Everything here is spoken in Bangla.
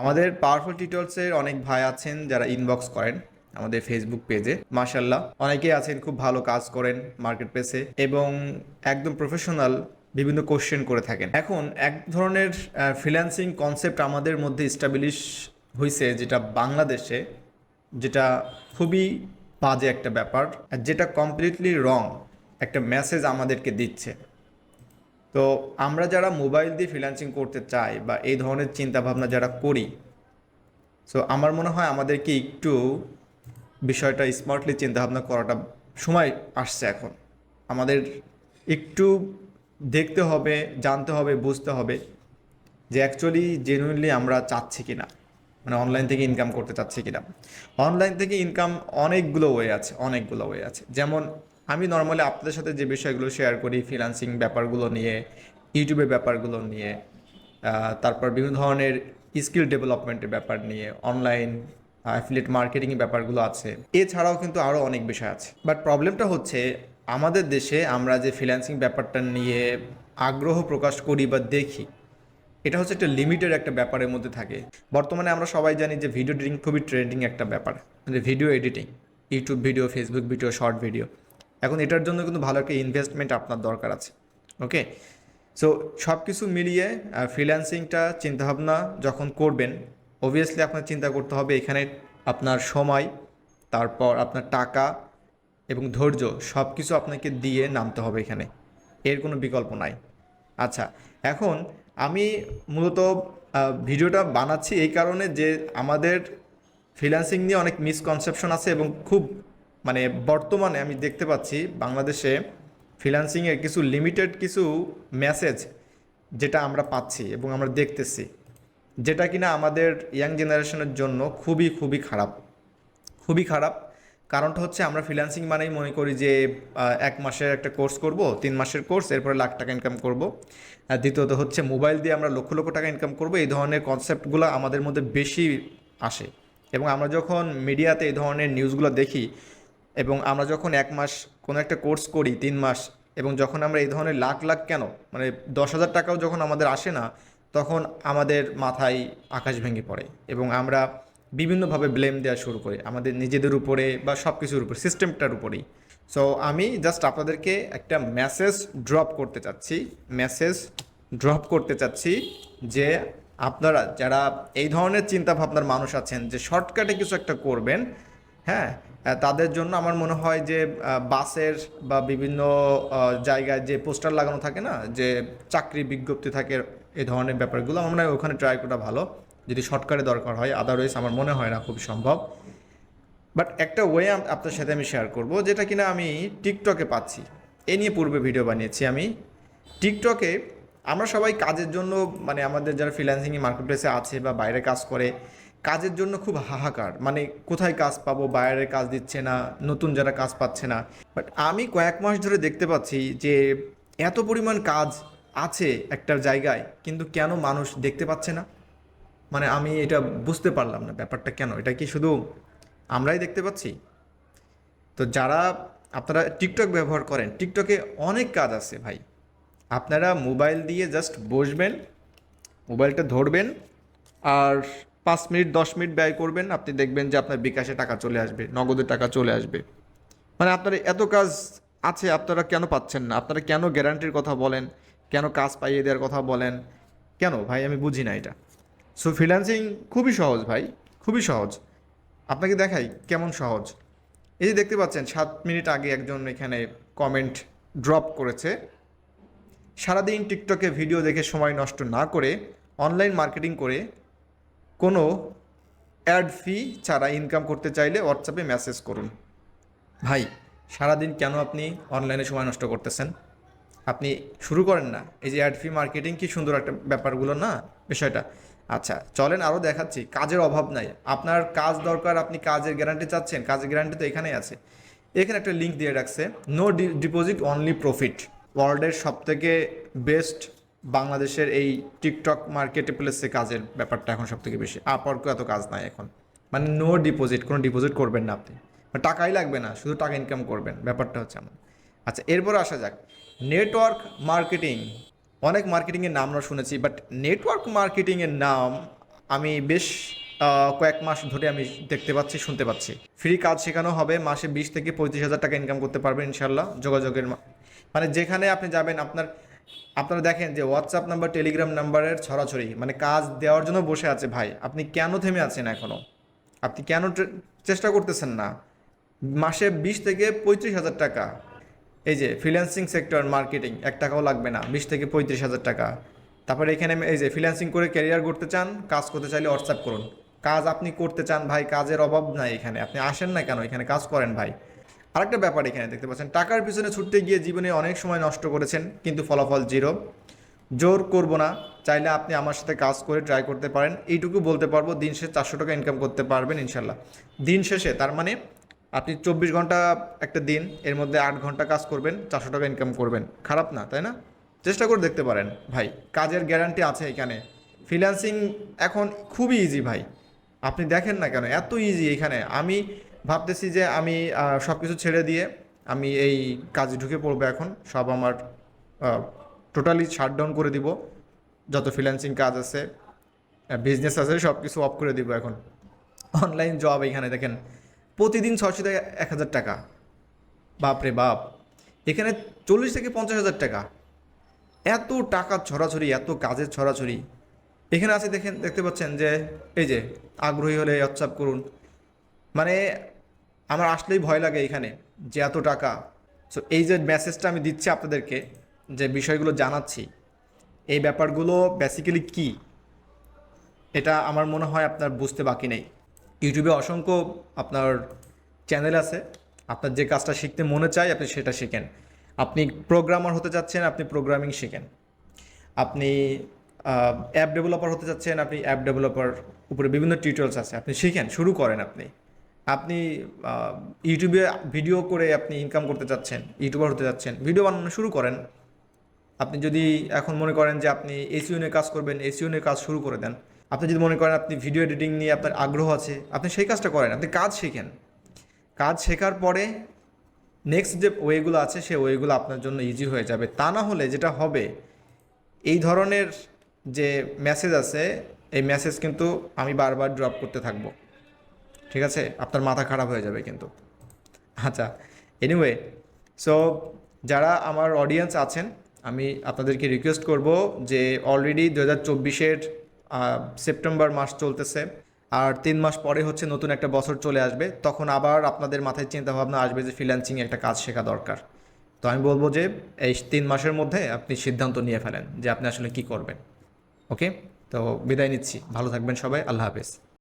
আমাদের পাওয়ারফুল টিউটোরিয়ালসের অনেক ভাই আছেন যারা ইনবক্স করেন আমাদের ফেসবুক পেজে মাশাল্লাহ অনেকেই আছেন, খুব ভালো কাজ করেন মার্কেট প্লেসে এবং একদম প্রফেশনাল বিভিন্ন কোশ্চেন করে থাকেন। এখন এক ধরনের ফ্রিল্যান্সিং কনসেপ্ট আমাদের মধ্যে স্টাবলিশ হয়েছে যেটা বাংলাদেশে, যেটা খুবই বাজে একটা ব্যাপার যেটা কমপ্লিটলি রং একটা মেসেজ আমাদেরকে দিচ্ছে। তো আমরা যারা মোবাইল দিয়ে ফ্রিল্যান্সিং করতে চাই বা এই ধরনের চিন্তাভাবনা যারা করি সো আমার মনে হয় আমাদেরকে একটু বিষয়টা স্মার্টলি চিন্তাভাবনা করাটা সময় আসছে এখন। আমাদের একটু দেখতে হবে, জানতে হবে, বুঝতে হবে যে অ্যাকচুয়ালি জেনুইনলি আমরা চাচ্ছি কিনা মানে অনলাইন থেকে ইনকাম করতে চাচ্ছি কিনা। অনলাইন থেকে ইনকাম অনেকগুলো ওয়ে আছে, অনেকগুলো ওয়ে আছে। যেমন আমি নর্মালি আপনাদের সাথে যে বিষয়গুলো শেয়ার করি ফ্রিলান্সিং ব্যাপারগুলো নিয়ে ইউটিউবের ব্যাপারগুলো নিয়ে তারপর বিভিন্ন ধরনের স্কিল ডেভেলপমেন্টের ব্যাপার নিয়ে অনলাইন অ্যাফিলিয়েট মার্কেটিংয়ের ব্যাপারগুলো আছে। এছাড়াও কিন্তু আরও অনেক বিষয় আছে। বাট প্রবলেমটা হচ্ছে, আমাদের দেশে আমরা যে ফ্রিল্যান্সিং ব্যাপারটা নিয়ে আগ্রহ প্রকাশ করি বা দেখি, এটা হচ্ছে একটা লিমিটেড একটা ব্যাপারের মধ্যে থাকে। বর্তমানে আমরা সবাই জানি যে ভিডিও এডিটিং খুবই ট্রেন্ডিং একটা ব্যাপার। মানে video editing YouTube video Facebook video short video এখন এটার জন্য কিন্তু ভালো একটা ইনভেস্টমেন্ট আপনার দরকার আছে ওকে সো সব কিছু মিলিয়ে ফ্রিল্যান্সিংটা চিন্তাভাবনা যখন করবেন অবভিয়াসলি আপনার চিন্তা করতে হবে এখানে আপনার সময়, তারপর আপনার টাকা এবং ধৈর্য সব কিছু আপনাকে দিয়ে নামতে হবে এখানে। এর কোনো বিকল্প নাই। আচ্ছা এখন আমি মূলত ভিডিওটা বানাচ্ছি এই কারণে যে আমাদের ফ্রিল্যান্সিং নিয়ে অনেক মিসকনসেপশন আছে এবং খুব মানে বর্তমানে আমি দেখতে পাচ্ছি বাংলাদেশে ফ্রিল্যান্সিংয়ের কিছু লিমিটেড কিছু মেসেজ যেটা আমরা পাচ্ছি এবং আমরা দেখতেছি, যেটা কিনা আমাদের ইয়াং জেনারেশনের জন্য খুবই খুবই খারাপ। খুবই খারাপ। কারণটা হচ্ছে আমরা ফ্রিল্যান্সিং মানেই মনে করি যে এক মাসের একটা কোর্স করব, তিন মাসের কোর্স এরপরে লাখ টাকা ইনকাম করব। আর দ্বিতীয়ত হচ্ছে মোবাইল দিয়ে আমরা লক্ষ লক্ষ টাকা ইনকাম করব, এই ধরনের কনসেপ্টগুলো আমাদের মধ্যে বেশি আসে। এবং আমরা যখন মিডিয়াতে এই ধরনের নিউজগুলো দেখি এবং আমরা যখন এক মাস কোনো একটা কোর্স করি, তিন মাস, এবং যখন আমরা এই ধরনের লাখ লাখ কেন? মানে দশ হাজার টাকাও যখন আমাদের আসে না, তখন আমাদের মাথায় আকাশ ভেঙে পড়ে এবং আমরা বিভিন্নভাবে ব্লেম দেওয়া শুরু করি আমাদের নিজেদের উপরে বা সব কিছুর উপরে সিস্টেমটার উপরেই। সো আমি জাস্ট আপনাদেরকে একটা মেসেজ ড্রপ করতে চাচ্ছি মেসেজ ড্রপ করতে চাচ্ছি যে আপনারা, যারা এই ধরনের চিন্তা ভাবনার মানুষ আছেন, যে শর্টকাটে কিছু একটা করবেন হ্যাঁ তাদের জন্য আমার মনে হয় যে বাসের বা বিভিন্ন জায়গায় যে পোস্টার লাগানো থাকে না, যে চাকরি বিজ্ঞপ্তি থাকে এই ধরনের ব্যাপারগুলো, আমার মনে হয় ওখানে ট্রাই করা ভালো। যদি শর্টকাটে দরকার হয় আদারওয়াইজ আমার মনে হয় না খুব সম্ভব। বাট একটা ওয়ে আপনার সাথে আমি শেয়ার করব, যেটা কিনা আমি টিকটকে পাচ্ছি। এ নিয়ে পূর্বে ভিডিও বানিয়েছি আমি। টিকটকে আমরা সবাই কাজের জন্য মানে আমাদের যারা ফ্রিল্যান্সিং মার্কেট প্লেসে আছে বা বাইরে কাজ করে কাজের জন্য খুব হাহাকার। মানে কোথায় কাজ পাবো বাইরে কাজ দিচ্ছে না, নতুন যারা কাজ পাচ্ছে না। বাট আমি কয়েক মাস ধরে দেখতে পাচ্ছি যে এত পরিমাণ কাজ আছে একটা জায়গায়, কিন্তু কেন মানুষ দেখতে পাচ্ছে না? মানে আমি এটা বুঝতে পারলাম না ব্যাপারটা কেন? এটা কি শুধু আমরাই দেখতে পাচ্ছি? তো যারা, আপনারা টিকটক ব্যবহার করেন, টিকটকে অনেক কাজ আছে ভাই। আপনারা মোবাইল দিয়ে জাস্ট বসবেন, মোবাইলটা ধরবেন, আর পাঁচ মিনিট, দশ মিনিট ব্যয় করবেন, আপনি দেখবেন যে আপনার বিকাশে টাকা চলে আসবে নগদের টাকা চলে আসবে। মানে আপনার এত কাজ আছে, আপনারা কেন পাচ্ছেন না? আপনারা কেন গ্যারান্টির কথা বলেন? কেন কাজ পাইয়ে দেওয়ার কথা বলেন? কেন? ভাই, আমি বুঝি না এটা। সো ফ্রিল্যান্সিং খুবই সহজ ভাই, খুবই সহজ। আপনাকে দেখাই কেমন সহজ। এই যে দেখতে পাচ্ছেন, সাত মিনিট আগে একজন এখানে কমেন্ট ড্রপ করেছে। সারাদিন টিকটকে ভিডিও দেখে সময় নষ্ট না করে অনলাইন মার্কেটিং করে কোনো অ্যাড ফি ছাড়া ইনকাম করতে চাইলে হোয়াটসঅ্যাপে মেসেজ করুন। ভাই, সারাদিন কেন আপনি অনলাইনে সময় নষ্ট করতেছেন? আপনি শুরু করেন না। এই যে অ্যাড ফি মার্কেটিং কি সুন্দর একটা ব্যাপারগুলো না? বিষয়টা। আচ্ছা চলেন আরও দেখাচ্ছি। কাজের অভাব নাই। আপনার কাজ দরকার, আপনি কাজের গ্যারান্টি চাচ্ছেন। কাজের গ্যারান্টি তো এখানেই আছে। এখানে একটা লিঙ্ক দিয়ে রাখছে। নো ডিপোজিট অনলি প্রফিট ওয়ার্ল্ডের সবথেকে বেস্ট বাংলাদেশের এই টিকটক মার্কেটে প্লেসে কাজের ব্যাপারটা এখন সব থেকে বেশি আপরকে এত কাজ নাই এখন। মানে নো ডিপোজিট কোনো ডিপোজিট করবেন না আপনি। মানে টাকাই লাগবে না, শুধু টাকা ইনকাম করবেন, ব্যাপারটা হচ্ছে এমন। আচ্ছা এরপর আসা যাক। নেটওয়ার্ক মার্কেটিং অনেক মার্কেটিংয়ের নাম আমরা শুনেছি বাট নেটওয়ার্ক মার্কেটিংয়ের নাম আমি বেশ কয়েক মাস ধরে আমি দেখতে পাচ্ছি, শুনতে পাচ্ছি। ফ্রি কাজ শেখানো হবে, মাসে বিশ থেকে পঁয়ত্রিশ হাজার টাকা ইনকাম করতে পারবেন ইনশাল্লাহ যোগাযোগের মানে যেখানে আপনি যাবেন, আপনার আপনারা দেখেন যে হোয়াটসঅ্যাপ নাম্বার টেলিগ্রাম নাম্বারের ছড়াছড়ি মানে কাজ দেওয়ার জন্য বসে আছে ভাই। আপনি কেন থেমে আছেন এখনও আপনি কেন চেষ্টা করতেছেন না? মাসে বিশ থেকে পঁয়ত্রিশ হাজার টাকা। এই যে ফ্রিল্যান্সিং সেক্টর মার্কেটিং এক টাকাও লাগবে না, বিশ থেকে পঁয়ত্রিশ হাজার টাকা। তারপরে এখানে এই যে ফ্রিল্যান্সিং করে ক্যারিয়ার করতে চান, কাজ করতে চাইলে হোয়াটসঅ্যাপ করুন। কাজ আপনি করতে চান, ভাই, কাজের অভাব নাই এখানে। আপনি আসেন না কেন? এখানে কাজ করেন ভাই। আরেকটা ব্যাপার এখানে দেখতে পাচ্ছেন, টাকার পিছনে ছুটতে গিয়ে জীবনে অনেক সময় নষ্ট করেছেন, কিন্তু ফলাফল জিরো। জোর করব না, চাইলে আপনি আমার সাথে কাজ করে ট্রাই করতে পারেন। এইটুকু বলতে পারব, দিন শেষে চারশো টাকা ইনকাম করতে পারবেন ইনশাল্লাহ। দিন শেষে, তার মানে আপনি চব্বিশ ঘণ্টা একটা দিন, এর মধ্যে আট ঘণ্টা কাজ করবেন, চারশো টাকা ইনকাম করবেন। খারাপ না, তাই না? চেষ্টা করে দেখতে পারেন ভাই, কাজের গ্যারান্টি আছে এখানে। ফ্রিল্যান্সিং এখন খুবই ইজি ভাই। আপনি দেখেন না কেন, এত ইজি এখানে। আমি ভাবতেছি যে আমি সব কিছু ছেড়ে দিয়ে আমি এই কাজে ঢুকে পড়ব এখন। সব আমার টোটালি শাটডাউন করে দিব। যত ফ্রিল্যান্সিং কাজ আছে বিজনেস আছে সব কিছু অফ করে দিব এখন। অনলাইন জব এখানে দেখেন, প্রতিদিন ছশো থেকে এক হাজার টাকা। বাপরে বাপ। এখানে চল্লিশ থেকে পঞ্চাশ হাজার টাকা। এত টাকা ছড়াছড়ি, এত কাজের ছড়াছড়ি। এখানে আছে দেখেন, দেখতে পাচ্ছেন যে, এই যে, আগ্রহী হলে হোয়াটসঅ্যাপ করুন। মানে আমার আসলেই ভয় লাগে এখানে যে এত টাকা। সো এই যে মেসেজটা আমি দিচ্ছি আপনাদেরকে, যে বিষয়গুলো জানাচ্ছি, এই ব্যাপারগুলো বেসিক্যালি কি? এটা আমার মনে হয় আপনার বুঝতে বাকি নেই। ইউটিউবে অসংখ্য আপনার চ্যানেল আছে। আপনার যে কাজটা শিখতে মনে চায়, আপনি সেটা শিখেন। আপনি প্রোগ্রামার হতে চাচ্ছেন, আপনি প্রোগ্রামিং শিখেন। আপনি অ্যাপ ডেভেলপার হতে চাচ্ছেন, আপনি অ্যাপ ডেভেলপার উপরে বিভিন্ন টিউটোরিয়ালস আছে। আপনি শিখেন, শুরু করেন আপনি। আপনি ইউটিউবে ভিডিও করে আপনি ইনকাম করতে চাচ্ছেন ইউটিউবার হতে চাচ্ছেন ভিডিও বানানো শুরু করেন। আপনি যদি এখন মনে করেন যে আপনি এসিও নিয়ে কাজ করবেন এসিও নিয়ে কাজ শুরু করে দেন। আপনি যদি মনে করেন আপনি ভিডিও এডিটিং নিয়ে আপনার আগ্রহ আছে, আপনি সেই কাজটা করেন, আপনি কাজ শেখেন। কাজ শেখার পরে নেক্সট যে ওয়েগুলো আছে, সেই ওয়েগুলো আপনার জন্য ইজি হয়ে যাবে। তা না হলে যেটা হবে, এই ধরনের যে মেসেজ আছে, এই মেসেজ কিন্তু আমি বারবার ড্রপ করতে থাকব। ঠিক আছে? আপনার মাথা খারাপ হয়ে যাবে কিন্তু। আচ্ছা এনিওয়ে সো যারা আমার অডিয়েন্স আছেন, আমি আপনাদেরকে রিকোয়েস্ট করব যে অলরেডি দু হাজার চব্বিশের সেপ্টেম্বর মাস চলতেছে, আর তিন মাস পরে হচ্ছে নতুন একটা বছর চলে আসবে, তখন আবার আপনাদের মাথায় চিন্তা ভাবনা আসবে যে ফ্রিল্যান্সিং একটা কাজ শেখা দরকার। তো আমি বলব যে এই তিন মাসের মধ্যে আপনি সিদ্ধান্ত নিয়ে ফেলেন যে আপনি আসলে কি করবেন। ওকে তো বিদায় নিচ্ছি। ভালো থাকবেন সবাই। আল্লাহ হাফেজ।